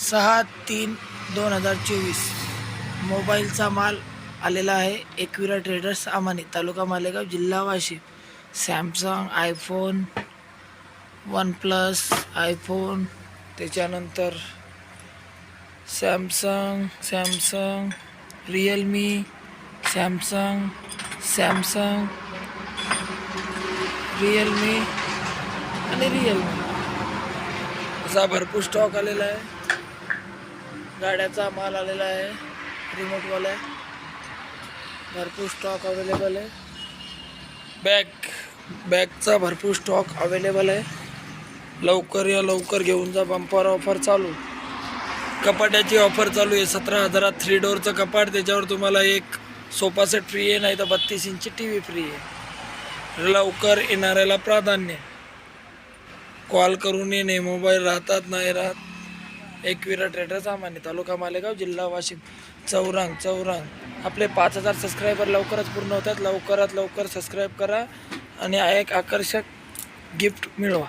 सहा तीन दोन हजार चोवीस. मोबाईलचा माल आलेला आहे एकविरा ट्रेडर्स अमानी तालुका मालेगाव जिल्हा Washim Samsung iPhone one plus iPhone. त्याच्यानंतर Samsung Samsung Realme Samsung Samsung Realme आणि रिअलमी. असा भरपूर स्टॉक आलेला आहे. गाड्याचा माल आलेला आहे. रिमोटवाला भरपूर स्टॉक अवेलेबल आहे. बॅग बॅगचा भरपूर स्टॉक अवेलेबल आहे. लवकर या लवकर घेऊन जा. बंपर ऑफर चालू. कपाट्याची ऑफर चालू आहे. सतरा हजारात थ्री डोअरचं कपाट. त्याच्यावर तुम्हाला एक सोफा सेट फ्री आहे नाही तर बत्तीस इंची टी व्ही फ्री आहे. लवकर येणाऱ्याला प्राधान्य. कॉल करून येणे मोबाईल राहतात नाही राहत. एकविरा ट्रेडर सामान्य तालुका मालेगाव जिल्हा वाशिम. चौरंग चौरंग. आपले पाच हजार सबस्क्रायबर लवकरच पूर्ण होतात. लवकरात लवकर सबस्क्राईब करा आणि एक आकर्षक गिफ्ट मिळवा.